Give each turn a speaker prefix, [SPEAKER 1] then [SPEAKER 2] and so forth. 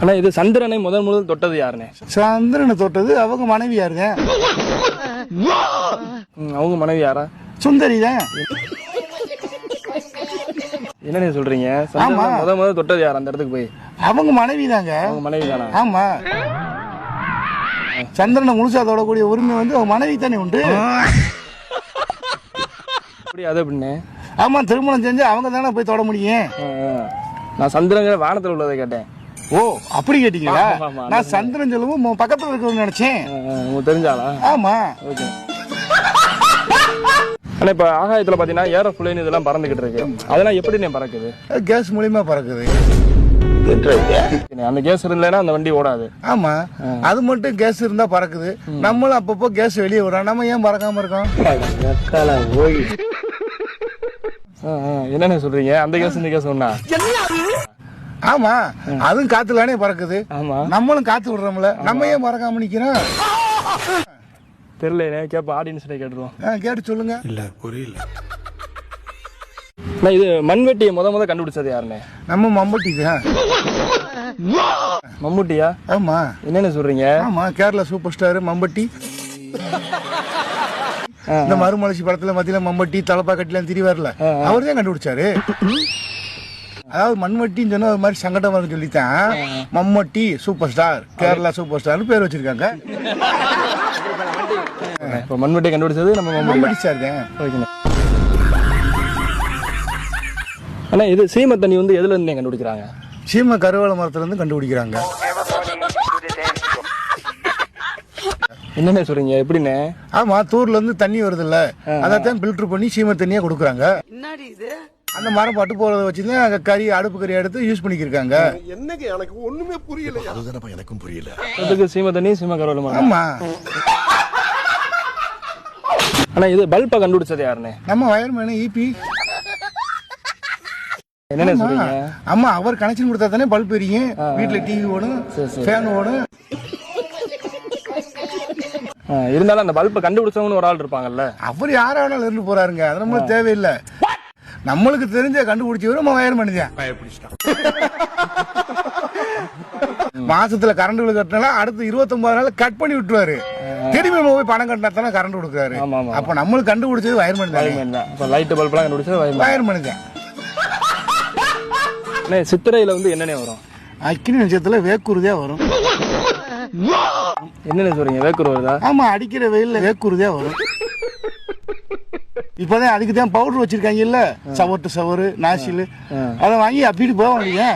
[SPEAKER 1] ஆனா இது சந்திரனை முதல் முதல் தொட்டது யாருண்ணே
[SPEAKER 2] சந்திரனை தொட்டது அவங்க மனைவி யாருங்க?
[SPEAKER 1] அவங்க மனைவி யாரா?
[SPEAKER 2] சுந்தரி தான்.
[SPEAKER 1] என்னண்ணே சொல்றீங்க? முதல் முதல் தொட்டது யார் அந்த இடத்துக்கு போய்?
[SPEAKER 2] அவங்க மனைவி தாங்க.
[SPEAKER 1] அவங்க மனைவி தானா?
[SPEAKER 2] ஆமா. சந்திரனை முழுசா தொடக்கூடிய உரிமை வந்து அவங்க மனைவி தானே உண்டு.
[SPEAKER 1] அப்படி அது எப்படிண்ணே?
[SPEAKER 2] ஆமா திருமணம் செஞ்சு அவங்க தானே போய் தொட முடியும்.
[SPEAKER 1] நான் சந்திரங்கிற வானத்தில் உள்ளதை கேட்டேன்.
[SPEAKER 2] ஓ அப்படி கேட்டீங்களா. நான் சந்திரன் சொல்லவும் உன் பக்கத்துல இருக்கணும்னு நினைச்சேன்.
[SPEAKER 1] உங்களுக்கு தெரிஞ்சாளா?
[SPEAKER 2] ஆமா.
[SPEAKER 1] ஓகே. ஆனா இப்ப ஆகாயத்துல பாத்தீங்கன்னா ஏற புள்ளைன்னு இதெல்லாம் பறந்துகிட்டு இருக்கு. அதெல்லாம் எப்படிண்ணே பறக்குது?
[SPEAKER 2] கேஸ் மூலியமா பறக்குது.
[SPEAKER 1] அந்த கேஸ் இல்லைன்னா அந்த வண்டி ஓடாது.
[SPEAKER 2] ஆமா. அது மட்டும் கேஸ் இருந்தா பறக்குது. நம்மளும் அப்பப்போ கேஸ் வெளியே விடுறோம் நம்ம ஏன் பறக்காம இருக்கோம்.
[SPEAKER 1] என்னண்ணே சொல்றீங்க? அந்த கேஸ் இந்த கேஸ் ஒண்ணா?
[SPEAKER 2] ஆமா அதுவும் காத்துலானே பறக்குது.
[SPEAKER 1] ஆமா.
[SPEAKER 2] நம்மளும் காத்து விடுறோம்ல. நம்ம ஏன் பறக்காம நிக்கிறோம்?
[SPEAKER 1] தெரியல கேப்ப ஆடியன்ஸ்டே கேட்டுருவோம்.
[SPEAKER 2] கேட்டு சொல்லுங்க.
[SPEAKER 1] அண்ணா, இது மண்வெட்டியை முத முத கண்டுபிடிச்சது யாருண்ணே?
[SPEAKER 2] நம்ம மம்பட்டி தான்
[SPEAKER 1] மம்முட்டியா
[SPEAKER 2] ஆமா.
[SPEAKER 1] என்னென்ன சொல்றீங்க?
[SPEAKER 2] ஆமா கேரளா சூப்பர் ஸ்டார் மம்பட்டி. இந்த மறுமலர்ச்சி படத்துல மத்தியில மம்பட்டி தலப்பா கட்டிலாம் திரிவார்ல அவர் தான் கண்டுபிடிச்சாரு. அதாவது மண்வட்டின்னு சொன்னா ஒரு மாதிரி சங்கடம் வரும்னு சொல்லித்தான். Mammootty super star Kerala super ஸ்டார்னு பேர் வச்சிருக்காங்க.
[SPEAKER 1] இப்ப மண்வெட்டியை கண்டுபிடிச்சது நம்ம மம்முட்டி.
[SPEAKER 2] சார் தான்.
[SPEAKER 1] ஓகேண்ணே அண்ணா இது சீம தண்ணி வந்து எதுல இருந்து கண்டுபிடிக்கிறாங்க?
[SPEAKER 2] சீம கருவேல மரத்துல இருந்து கண்டுபிடிக்கிறாங்க.
[SPEAKER 1] என்னண்ணே சொல்றீங்க? எப்படிண்ணே?
[SPEAKER 2] ஆமா தூர்ல இருந்து தண்ணி வருது இல்ல அதைத்தான் ஃபில்டர் பண்ணி சீம தண்ணியா கொடுக்குறாங்க. அந்த மரம் பட்டு போறத வச்சுதான் அங்க கறி அடுப்பு கறி எடுத்து யூஸ் பண்ணிக்கிருக்காங்க.
[SPEAKER 1] அதுக்கு சீம தண்ணி சீம கருவேல மரம்
[SPEAKER 2] ஆமா.
[SPEAKER 1] அண்ணா இது பல்பை கண்டுபிடிச்சது யாருண்ணே
[SPEAKER 2] நம்ம வயர்மேனு ஈபி
[SPEAKER 1] சொல்றீங்க?
[SPEAKER 2] ஆமா அவர் கனெக்ஷன் கொடுத்தா தானே பல்ப் எரியும். வீட்டுல டிவி ஓடும் ஃபேன் ஓடும்.
[SPEAKER 1] ஆ, இருந்தாலும் அந்த பல்பை கண்டுபிடிச்சவங்கன்னு ஒரு ஆள் இருப்பாங்கல்ல.
[SPEAKER 2] அவர் யாரா வேணாலும் இருந்து போறாருங்க. அது நம்மளுக்கு தேவையில்லை. நம்மளுக்கு தெரிஞ்ச கண்டுபிடிச்சவரு நம்ம வயர்மேனு தான் மாசத்துல கரண்ட் பில் கட்டினா அடுத்து இருபத்தொன்பது நாள் கட் பண்ணி விட்டுருவாரு. திரும்பி போய் பணம் கட்டினா தானே கரண்ட் கொடுக்குறாரு. அப்ப நம்மளுக்கு கண்டுபிடிச்சது தான்.
[SPEAKER 1] இப்போ லைட் பல்பெல்லாம் கண்டுபிடிச்சது
[SPEAKER 2] தான்
[SPEAKER 1] அண்ணே சித்திரையில வந்து என்னண்ணே வரும்?
[SPEAKER 2] அக்கினி நட்சத்திரத்துல வேக்குருதியா வரும்.
[SPEAKER 1] என்னண்ணே சொல்றீங்க? வேக்கூர் வருதா?
[SPEAKER 2] ஆமா அடிக்கிற வெயில்ல வேக்குருதியா வரும். இப்பதான் அதுக்கு தான் பவுடர் வச்சிருக்காங்க இல்ல சவட்டு சவறு நாசில். அதை வாங்கி அப்பிட்டு போக வேண்டியது